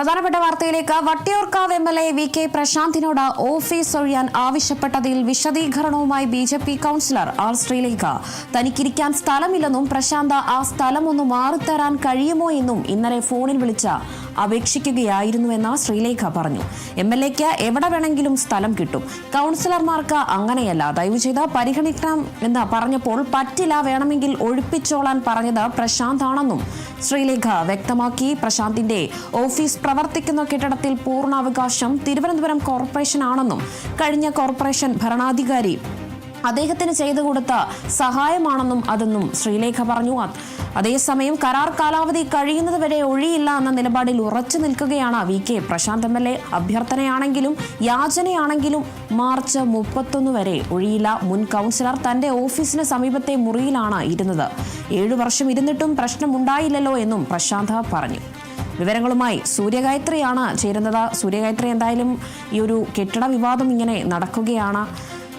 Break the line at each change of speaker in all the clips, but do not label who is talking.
പ്രധാനപ്പെട്ട വാർത്തയിലേക്ക് Vattiyoorkavu M L A V K പ്രശാന്തിനോട് office ഒഴിയാൻ ആവശ്യപ്പെട്ടതിൽ വിശദീകരണവുമായി B J P councillor R Sreelekha. തനിക്കിരിക്കാൻ സ്ഥലമില്ലെന്നും പ്രശാന്ത് ആ സ്ഥലമൊന്നും മാറിത്തരാൻ കഴിയുമോ എന്നും ഇന്നലെ ഫോണിൽ വിളിച്ച അപേക്ഷിക്കുകയായിരുന്നുവെന്ന് ശ്രീലേഖ പറഞ്ഞു. എം എൽ എക്ക് എവിടെ വേണമെങ്കിലും സ്ഥലം കിട്ടും. കൌൺസിലർമാർക്ക് അങ്ങനെയല്ല. ദയവ് ചെയ്ത് പരിഗണിക്കണം എന്ന് പറഞ്ഞപ്പോൾ പറ്റില്ല വേണമെങ്കിൽ ഒഴിപ്പിച്ചോളാൻ പറഞ്ഞത് പ്രശാന്ത് ആണെന്നും ശ്രീലേഖ വ്യക്തമാക്കി. പ്രശാന്തിന്റെ ഓഫീസ് പ്രവർത്തിക്കുന്ന കെട്ടിടത്തിൽ പൂർണാവകാശം തിരുവനന്തപുരം കോർപ്പറേഷൻ ആണെന്നും കഴിഞ്ഞ കോർപ്പറേഷൻ ഭരണാധികാരി അദ്ദേഹത്തിന് ചെയ്തു കൊടുത്ത സഹായമാണെന്നും അതെന്നും ശ്രീലേഖ പറഞ്ഞു. അതേസമയം കരാർ കാലാവധി കഴിയുന്നതുവരെ ഒഴിയില്ല എന്ന നിലപാടിൽ ഉറച്ചു നിൽക്കുകയാണ് V K. Prasanth M L A. അഭ്യർത്ഥനയാണെങ്കിലും യാചനയാണെങ്കിലും മാർച്ച് മുപ്പത്തൊന്ന് വരെ ഒഴിയില്ല. മുൻ കൗൺസിലർ തന്റെ ഓഫീസിന് സമീപത്തെ മുറിയിലാണ് ഇരുന്നത്. ഏഴു വർഷം ഇരുന്നിട്ടും പ്രശ്നമുണ്ടായില്ലല്ലോ എന്നും പ്രശാന്ത് പറഞ്ഞു. വിവരങ്ങളുമായി സൂര്യഗായത്രിയാണ് ചേരുന്നത്. സൂര്യഗായത്രി എന്തായാലും ഈ ഒരു കെട്ടിട വിവാദം ഇങ്ങനെ നടക്കുകയാണ്.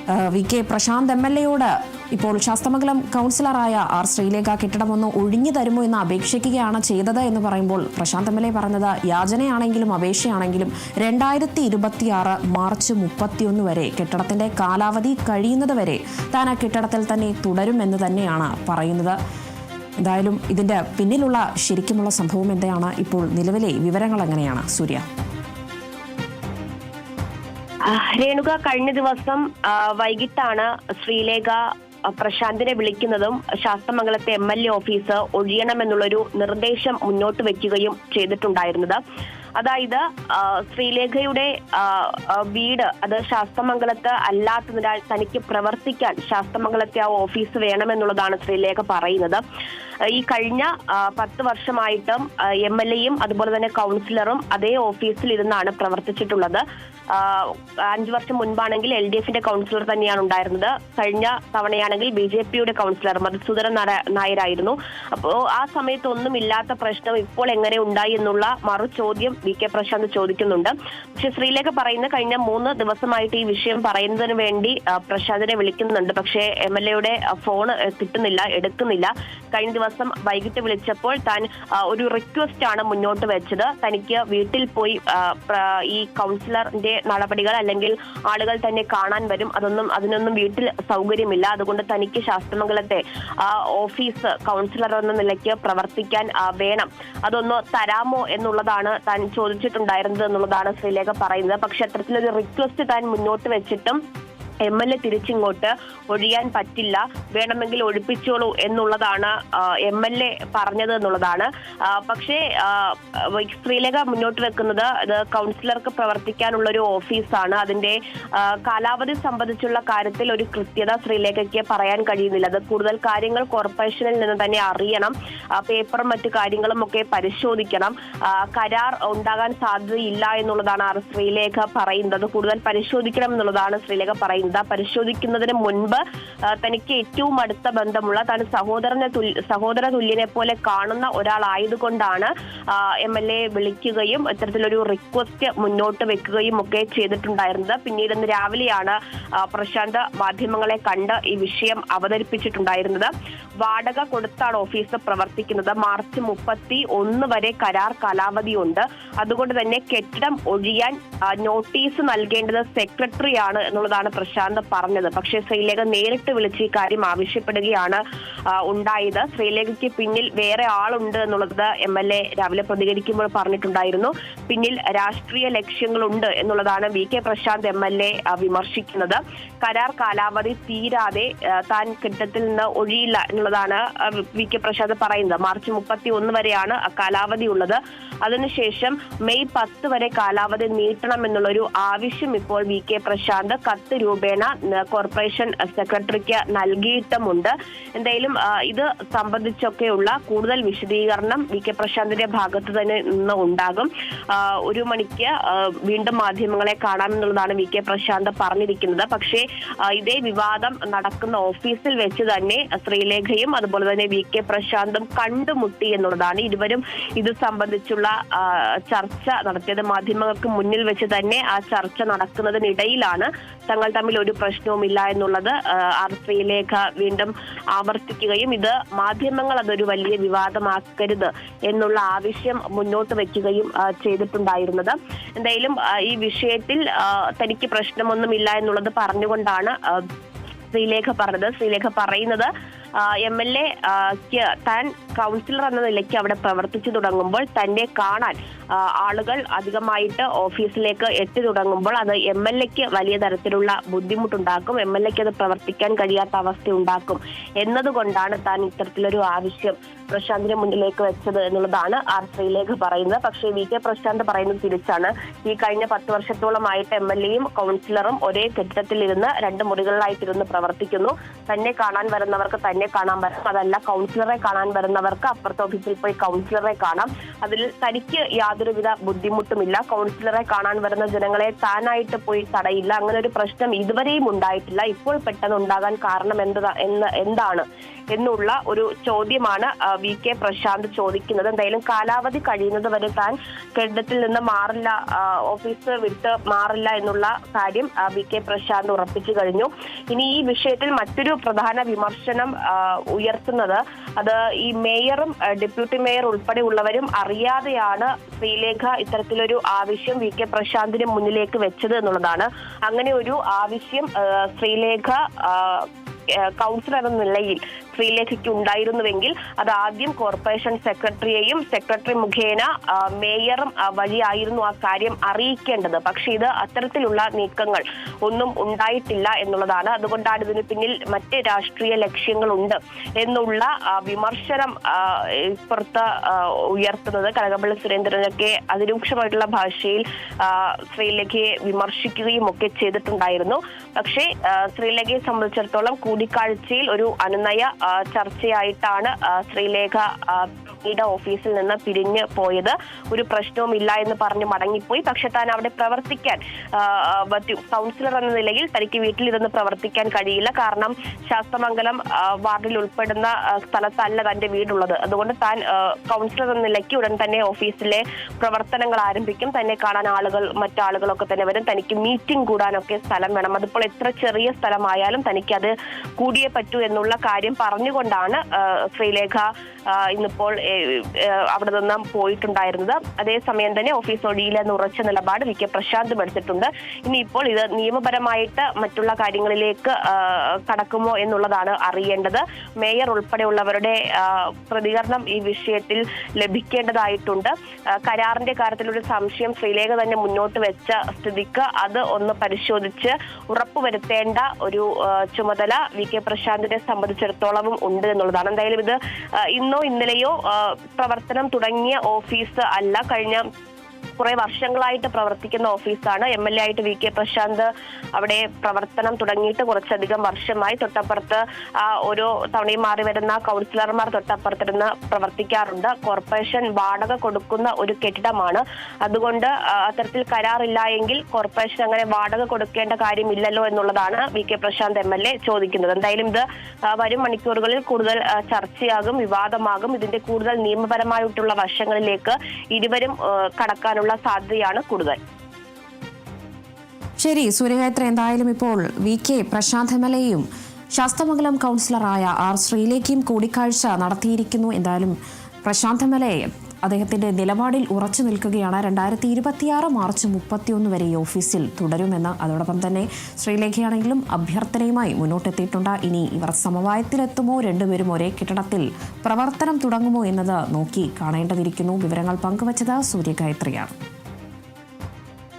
V K Prasanth M L എയോട് ഇപ്പോൾ ശാസ്തമംഗലം കൗൺസിലറായ ആർ ശ്രീലേഖ കെട്ടിടം ഒന്ന് ഒഴിഞ്ഞു തരുമോ എന്ന് അപേക്ഷിക്കുകയാണ് ചെയ്തത് എന്ന് പറയുമ്പോൾ പ്രശാന്ത് എം എൽ എ പറഞ്ഞത് യാചനയാണെങ്കിലും അപേക്ഷയാണെങ്കിലും രണ്ടായിരത്തി ഇരുപത്തിയാറ് മാർച്ച് മുപ്പത്തിയൊന്ന് വരെ കെട്ടിടത്തിന്റെ കാലാവധി കഴിയുന്നത് വരെ താൻ ആ കെട്ടിടത്തിൽ തന്നെ തുടരുമെന്ന് തന്നെയാണ് പറയുന്നത്. എന്തായാലും ഇതിന്റെ പിന്നിലുള്ള ശരിക്കുമുള്ള സംഭവം എന്താണ്? ഇപ്പോൾ നിലവിലെ വിവരങ്ങൾ എങ്ങനെയാണ്? സൂര്യ.
രേണുക കഴിഞ്ഞ ദിവസം വൈകിട്ടാണ് ശ്രീലേഖ പ്രശാന്തിനെ വിളിക്കുന്നതും ശാസ്തമംഗലത്തെ എം എൽ എ ഓഫീസ് ഒഴിയണമെന്നുള്ളൊരു നിർദ്ദേശം മുന്നോട്ട് വെക്കുകയും ചെയ്തിട്ടുണ്ടായിരുന്നത്. അതായത് ശ്രീലേഖയുടെ വീട് അത് ശാസ്തമംഗലത്ത് അല്ലാത്തതിനാൽ തനിക്ക് പ്രവർത്തിക്കാൻ ശാസ്തമംഗലത്തെ ആ ഓഫീസ് വേണമെന്നുള്ളതാണ് ശ്രീലേഖ പറയുന്നത്. ഈ കഴിഞ്ഞ പത്ത് വർഷമായിട്ടും എം എൽ എയും അതുപോലെ തന്നെ കൗൺസിലറും അതേ ഓഫീസിൽ ഇരുന്നാണ് പ്രവർത്തിച്ചിട്ടുള്ളത് അഞ്ചു വർഷം മുൻപാണെങ്കിൽ എൽ ഡി എഫിന്റെ കൗൺസിലർ തന്നെയാണ് ഉണ്ടായിരുന്നത്. കഴിഞ്ഞ തവണയാണെങ്കിൽ ബി ജെ പിയുടെ കൗൺസിലർ മധുസൂദരൻ നായരായിരുന്നു. അപ്പോൾ ആ സമയത്തൊന്നും ഇല്ലാത്ത പ്രശ്നം ഇപ്പോൾ എങ്ങനെ ഉണ്ടായി എന്നുള്ള മറു ചോദ്യം വി കെ പ്രശാന്ത് ചോദിക്കുന്നുണ്ട്. പക്ഷെ ശ്രീലേഖ പറയുന്ന കഴിഞ്ഞ മൂന്ന് ദിവസമായിട്ട് ഈ വിഷയം പറയുന്നതിന് വേണ്ടി പ്രശാന്തിനെ വിളിക്കുന്നുണ്ട്. പക്ഷേ എം എൽ എയുടെ ഫോൺ കിട്ടുന്നില്ല എടുക്കുന്നില്ല. കഴിഞ്ഞ ദിവസം വൈകിട്ട് വിളിച്ചപ്പോൾ താൻ ഒരു റിക്വസ്റ്റ് ആണ് മുന്നോട്ട് വെച്ചത്. തനിക്ക് വീട്ടിൽ പോയി ഈ കൗൺസിലറിന്റെ നടപടികൾ അല്ലെങ്കിൽ ആളുകൾ തന്നെ കാണാൻ വരും. അതൊന്നും അതിനൊന്നും വീട്ടിൽ സൗകര്യമില്ല. അതുകൊണ്ട് തനിക്ക് ശാസ്ത്രമംഗലത്തെ ഓഫീസ് കൗൺസിലർ എന്ന നിലയ്ക്ക് പ്രവർത്തിക്കാൻ വേണം. അതൊന്ന് തരാമോ എന്നുള്ളതാണ് താൻ ചോദിച്ചിട്ടുണ്ടായിരുന്നത് എന്നുള്ളതാണ് ശ്രീലേഖ പറയുന്നത്. പക്ഷെ അത്തരത്തിലൊരു റിക്വസ്റ്റ് താൻ മുന്നോട്ട് വെച്ചിട്ടും എം എൽ എ തിരിച്ചിങ്ങോട്ട് ഒഴിയാൻ പറ്റില്ല. വേണമെങ്കിൽ ഒഴിപ്പിച്ചോളൂ എന്നുള്ളതാണ് എം എൽ എ പറഞ്ഞത് എന്നുള്ളതാണ്. പക്ഷേ ശ്രീലേഖ മുന്നോട്ട് വെക്കുന്നത് അത് കൗൺസിലർക്ക് പ്രവർത്തിക്കാനുള്ള ഒരു ഓഫീസാണ് അതിന്റെ കാലാവധി സംബന്ധിച്ചുള്ള കാര്യത്തിൽ ഒരു കൃത്യത ശ്രീലേഖയ്ക്ക് പറയാൻ കഴിയുന്നില്ല. അത് കൂടുതൽ കാര്യങ്ങൾ കോർപ്പറേഷനിൽ നിന്ന് തന്നെ അറിയണം. പേപ്പറും മറ്റു കാര്യങ്ങളും ഒക്കെ പരിശോധിക്കണം. കരാർ ഉണ്ടാകാൻ സാധ്യതയില്ല എന്നുള്ളതാണ് ശ്രീലേഖ പറയുന്നത്. കൂടുതൽ പരിശോധിക്കണം എന്നുള്ളതാണ് ശ്രീലേഖ പറയുന്നത്. ആ പരിശോധിക്കുന്നതിന് മുൻപ് തനിക്ക് ഏറ്റവും അടുത്ത ബന്ധമുള്ള താൻ സഹോദരനെ സഹോദര തുല്യനെ പോലെ കാണുന്ന ഒരാളായതുകൊണ്ടാണ് എം എൽ എ വിളിക്കുകയും ഇത്തരത്തിലൊരു റിക്വസ്റ്റ് മുന്നോട്ട് വെക്കുകയും ഒക്കെ ചെയ്തിട്ടുണ്ടായിരുന്നത്. പിന്നീട് ഇന്ന് രാവിലെയാണ് പ്രശാന്ത് മാധ്യമങ്ങളെ കണ്ട് ഈ വിഷയം അവതരിപ്പിച്ചിട്ടുണ്ടായിരുന്നത്. വാടക കൊടുത്താണ് ഓഫീസ് പ്രവർത്തിക്കുന്നത്. മാർച്ച് മുപ്പത്തി ഒന്ന് വരെ കരാർ കാലാവധിയുണ്ട്. അതുകൊണ്ട് തന്നെ കെട്ടിടം ഒഴിയാൻ നോട്ടീസ് നൽകേണ്ടത് സെക്രട്ടറിയാണ് എന്നുള്ളതാണ് പ്രശാന്ത് പറഞ്ഞത്. പക്ഷേ ശ്രീലേഖ നേരിട്ട് വിളിച്ച് ഈ കാര്യം ആവശ്യപ്പെടുകയാണ് ഉണ്ടായത്. ശ്രീലേഖയ്ക്ക് പിന്നിൽ വേറെ ആളുണ്ട് എന്നുള്ളത് എം എൽ എ രാവിലെ പ്രതികരിക്കുമ്പോൾ പറഞ്ഞിട്ടുണ്ടായിരുന്നു. പിന്നിൽ രാഷ്ട്രീയ ലക്ഷ്യങ്ങളുണ്ട് എന്നുള്ളതാണ് V K Prasanth M L A വിമർശിക്കുന്നത്. കരാർ കാലാവധി തീരാതെ താൻ കിട്ടത്തിൽ നിന്ന് ഒഴിയില്ല എന്നുള്ളതാണ് വി കെ പ്രശാന്ത് പറയുന്നത്. മാർച്ച് മുപ്പത്തി ഒന്ന് വരെയാണ് കാലാവധി ഉള്ളത്. അതിനുശേഷം മെയ് പത്ത് വരെ കാലാവധി നീട്ടണം എന്നുള്ളൊരു ആവശ്യം ഇപ്പോൾ വി കെ പ്രശാന്ത് കത്ത് രൂപേണ ന- കോർപ്പറേഷൻ സെക്രട്ടറിക്ക് നൽകിയിട്ടുമുണ്ട്. എന്തായാലും ഇത് സംബന്ധിച്ചൊക്കെയുള്ള കൂടുതൽ വിശദീകരണം വി കെ പ്രശാന്തിന്റെ ഭാഗത്ത് തന്നെ നിന്ന് ഉണ്ടാകും. ഒരു മണിക്ക് വീണ്ടും മാധ്യമങ്ങളെ കാണാമെന്നുള്ളതാണ് വി കെ പ്രശാന്ത് പറഞ്ഞിരിക്കുന്നത്. പക്ഷേ ഇതേ വിവാദം നടക്കുന്ന ഓഫീസിൽ വെച്ച് തന്നെ ശ്രീലേഖയും അതുപോലെ തന്നെ വി കെ പ്രശാന്തും കണ്ടുമുട്ടി എന്നുള്ളതാണ്. ഇരുവരും ഇത് സംബന്ധിച്ചുള്ള ചർച്ച നടത്തിയത് മാധ്യമങ്ങൾക്ക് മുന്നിൽ വെച്ച് തന്നെ ആ ചർച്ച നടക്കുന്നതിനിടയിലാണ് തങ്ങൾ തമ്മിൽ ഒരു പ്രശ്നവുമില്ല എന്നുള്ളത് ആർ വീണ്ടും ആവർത്തിക്കുകയും ഇത് മാധ്യമങ്ങൾ അതൊരു വലിയ വിവാദമാക്കരുത് എന്നുള്ള ആവശ്യം മുന്നോട്ട് വെക്കുകയും ചെയ്തിട്ടുണ്ടായിരുന്നത്. എന്തായാലും ഈ വിഷയത്തിൽ തനിക്ക് പ്രശ്നമൊന്നുമില്ല എന്നുള്ളത് പറഞ്ഞുകൊണ്ടാണ് ശ്രീലേഖ പറഞ്ഞത്. ശ്രീലേഖ പറയുന്നത് എം എൽ എ താൻ കൗൺസിലർ എന്ന നിലയ്ക്ക് അവിടെ പ്രവർത്തിച്ചു തുടങ്ങുമ്പോൾ തന്നെ കാണാൻ ആളുകൾ അധികമായിട്ട് ഓഫീസിലേക്ക് എത്തി തുടങ്ങുമ്പോൾ അത് എം എൽ എക്ക് വലിയ തരത്തിലുള്ള ബുദ്ധിമുട്ടുണ്ടാക്കും. എം എൽ എക്ക് അത് പ്രവർത്തിക്കാൻ കഴിയാത്ത അവസ്ഥ ഉണ്ടാക്കും എന്നതുകൊണ്ടാണ് താൻ ഇത്തരത്തിലൊരു ആവശ്യം പ്രശാന്തിന് മുന്നിലേക്ക് വെച്ചത് എന്നുള്ളതാണ് ആർ ശ്രീലേഖ പറയുന്നത്. പക്ഷേ വി കെ പ്രശാന്ത് പറയുന്നത് തിരിച്ചാണ്. ഈ കഴിഞ്ഞ പത്ത് വർഷത്തോളമായിട്ട് എം എൽ എയും കൗൺസിലറും ഒരേ കെട്ടിടത്തിലിരുന്ന് രണ്ട് മുറികളിലായിട്ടിരുന്ന് പ്രവർത്തിക്കുന്നു. തന്നെ കാണാൻ വരുന്നവർക്ക് തന്നെ കാണാൻ വരും അതല്ല കൗൺസിലറെ കാണാൻ വരുന്നവർക്ക് അപ്പുറത്തെ ഓഫീസിൽ പോയി കൗൺസിലറെ കാണാം. അതിൽ തനിക്ക് യാതൊരുവിധ ബുദ്ധിമുട്ടുമില്ല. കൗൺസിലറെ കാണാൻ വരുന്ന ജനങ്ങളെ താനായിട്ട് പോയി തടയില്ല. അങ്ങനെ ഒരു പ്രശ്നം ഇതുവരെയും ഉണ്ടായിട്ടില്ല. ഇപ്പോൾ പെട്ടെന്ന് ഉണ്ടാകാൻ കാരണം എന്താ എന്താണ് എന്നുള്ള ഒരു ചോദ്യമാണ് വി കെ പ്രശാന്ത് ചോദിക്കുന്നത്. എന്തായാലും കാലാവധി കഴിയുന്നത് വരെ താൻ കെട്ടിടത്തിൽ നിന്ന് മാറില്ല ഓഫീസ് വിട്ട് മാറില്ല എന്നുള്ള കാര്യം വി കെ പ്രശാന്ത് ഉറപ്പിച്ചു കഴിഞ്ഞു. ഇനി ഈ വിഷയത്തിൽ മറ്റൊരു പ്രധാന വിമർശനം ഉയർത്തുന്നത് അത് ഈ മേയറും ഡെപ്യൂട്ടി മേയർ ഉൾപ്പെടെ ഉള്ളവരും അറിയാതെയാണ് ശ്രീലേഖ ഇത്തരത്തിലൊരു ആവശ്യം വി കെ പ്രശാന്തിന് മുന്നിലേക്ക് വെച്ചത് എന്നുള്ളതാണ്. അങ്ങനെ ഒരു ആവശ്യം ശ്രീലേഖ കൗൺസിലർ എന്ന നിലയിൽ ശ്രീലേഖയ്ക്ക് ഉണ്ടായിരുന്നുവെങ്കിൽ അത് ആദ്യം കോർപ്പറേഷൻ സെക്രട്ടറിയെയും സെക്രട്ടറി മുഖേന മേയറും വഴിയായിരുന്നു ആ കാര്യം അറിയിക്കേണ്ടത്. പക്ഷേ ഇത് അത്തരത്തിലുള്ള നീക്കങ്ങൾ ഒന്നും ഉണ്ടായിട്ടില്ല എന്നുള്ളതാണ്. അതുകൊണ്ടാണ് ഇതിന് പിന്നിൽ മറ്റ് രാഷ്ട്രീയ ലക്ഷ്യങ്ങളുണ്ട് എന്നുള്ള വിമർശനം പുറത്ത് ഉയർത്തുന്നത് കനകപ്പള്ളി സുരേന്ദ്രനൊക്കെ അതിരൂക്ഷമായിട്ടുള്ള ഭാഷയിൽ ശ്രീലഖയെ വിമർശിക്കുകയും ഒക്കെ ചെയ്തിട്ടുണ്ടായിരുന്നു. പക്ഷേ ശ്രീലഖയെ സംബന്ധിച്ചിടത്തോളം കൂടിക്കാഴ്ചയിൽ ഒരു അനുനയ ചർച്ചയായിട്ടാണ് ശ്രീലേഖ പിന്നീട് ഓഫീസിൽ നിന്ന് പിരിഞ്ഞ് പോയത്. ഒരു പ്രശ്നവും ഇല്ല എന്ന് പറഞ്ഞ് മടങ്ങിപ്പോയി. പക്ഷെ താൻ അവിടെ പ്രവർത്തിക്കാൻ കൗൺസിലർ എന്ന നിലയിൽ തനിക്ക് വീട്ടിലിരുന്ന് പ്രവർത്തിക്കാൻ കഴിയില്ല. കാരണം ശാസ്തമംഗലം വാർഡിൽ ഉൾപ്പെടുന്ന സ്ഥലത്തല്ല തന്റെ വീടുള്ളത്. അതുകൊണ്ട് താൻ കൗൺസിലർ എന്ന നിലയ്ക്ക് ഉടൻ തന്നെ ഓഫീസിലെ പ്രവർത്തനങ്ങൾ ആരംഭിക്കും. തന്നെ കാണാൻ ആളുകൾ മറ്റാളുകളൊക്കെ തന്നെ വരും. തനിക്ക് മീറ്റിംഗ് കൂടാനൊക്കെ സ്ഥലം വേണം. അതിപ്പോൾ എത്ര ചെറിയ സ്ഥലമായാലും തനിക്ക് അത് കൂടിയേ പറ്റൂ എന്നുള്ള കാര്യം പറഞ്ഞുകൊണ്ടാണ് ശ്രീലേഖ ഇന്നിപ്പോൾ അവിടെ നിന്നും പോയിട്ടുണ്ടായിരുന്നത്. അതേസമയം തന്നെ ഓഫീസ് ഒഴിയില്ല എന്ന് ഉറച്ച നിലപാട് വി കെ പ്രശാന്തും എടുത്തിട്ടുണ്ട് ഇപ്പോൾ ഇത് നിയമപരമായിട്ട് മറ്റുള്ള കാര്യങ്ങളിലേക്ക് കടക്കുമോ എന്നുള്ളതാണ് അറിയേണ്ടത്. മേയർ ഉൾപ്പെടെയുള്ളവരുടെ പ്രതികരണം ഈ വിഷയത്തിൽ ലഭിക്കേണ്ടതായിട്ടുണ്ട്. കരാറിന്റെ കാര്യത്തിലൊരു സംശയം ശ്രീലേഖ തന്നെ മുന്നോട്ട് വെച്ച സ്ഥിതിക്ക് അത് ഒന്ന് പരിശോധിച്ച് ഉറപ്പുവരുത്തേണ്ട ഒരു ചുമതല വി കെ പ്രശാന്തിനെ സംബന്ധിച്ചിടത്തോളവും ഉണ്ട് എന്നുള്ളതാണ്. എന്തായാലും ഇത് ഇന്നോ ഇന്നലെയോ പ്രവർത്തനം തുടങ്ങിയ ഓഫീസ് അല്ല. കഴിഞ്ഞ കുറെ വർഷങ്ങളായിട്ട് പ്രവർത്തിക്കുന്ന ഓഫീസാണ്. എം എൽ എ ആയിട്ട് വി കെ പ്രശാന്ത് അവിടെ പ്രവർത്തനം തുടങ്ങിയിട്ട് കുറച്ചധികം വർഷമായി. തൊട്ടപ്പുറത്ത് ഓരോ തവണയും മാറി വരുന്ന കൗൺസിലർമാർ തൊട്ടപ്പുറത്തിരുന്ന് പ്രവർത്തിക്കാറുണ്ട്. കോർപ്പറേഷൻ വാടക കൊടുക്കുന്ന ഒരു കെട്ടിടമാണ്. അതുകൊണ്ട് അത്തരത്തിൽ കരാറില്ല എങ്കിൽ കോർപ്പറേഷൻ അങ്ങനെ വാടക കൊടുക്കേണ്ട കാര്യമില്ലല്ലോ എന്നുള്ളതാണ് V K Prasanth M L A ചോദിക്കുന്നത്. എന്തായാലും ഇത് വരും മണിക്കൂറുകളിൽ കൂടുതൽ ചർച്ചയാകും വിവാദമാകും. ഇതിന്റെ കൂടുതൽ നിയമപരമായിട്ടുള്ള വശങ്ങളിലേക്ക് ഇരുവരും ആ, കടക്കാനുള്ള സാധ്യതയാണ് കൂടുതൽ.
ശരി സൂര്യഗായത്ര എന്തായാലും ഇപ്പോൾ V K Prasanth M L എയും ശാസ്തമംഗലം കൗൺസിലറായ ആർ ശ്രീലേഖയും കൂടിക്കാഴ്ച നടത്തിയിരിക്കുന്നു. എന്തായാലും പ്രശാന്ത് എം എൽ എ അദ്ദേഹത്തിന്റെ നിലപാടിൽ ഉറച്ചു നിൽക്കുകയാണ്. രണ്ടായിരത്തി ഇരുപത്തിയാറ് മാർച്ച് മുപ്പത്തിയൊന്ന് വരെ ഈ ഓഫീസിൽ തുടരുമെന്ന് അതോടൊപ്പം തന്നെ ശ്രീലേഖയാണെങ്കിലും അഭ്യർത്ഥനയുമായി മുന്നോട്ടെത്തിയിട്ടുണ്ട്. ഇനി ഇവർ സമവായത്തിലെത്തുമോ? രണ്ടുപേരും ഒരേ കെട്ടിടത്തിൽ പ്രവർത്തനം തുടങ്ങുമോ എന്നത് നോക്കി കാണേണ്ടതിരിക്കുന്നു. വിവരങ്ങൾ പങ്കുവച്ചത് സൂര്യഗായത്രിയാണ്.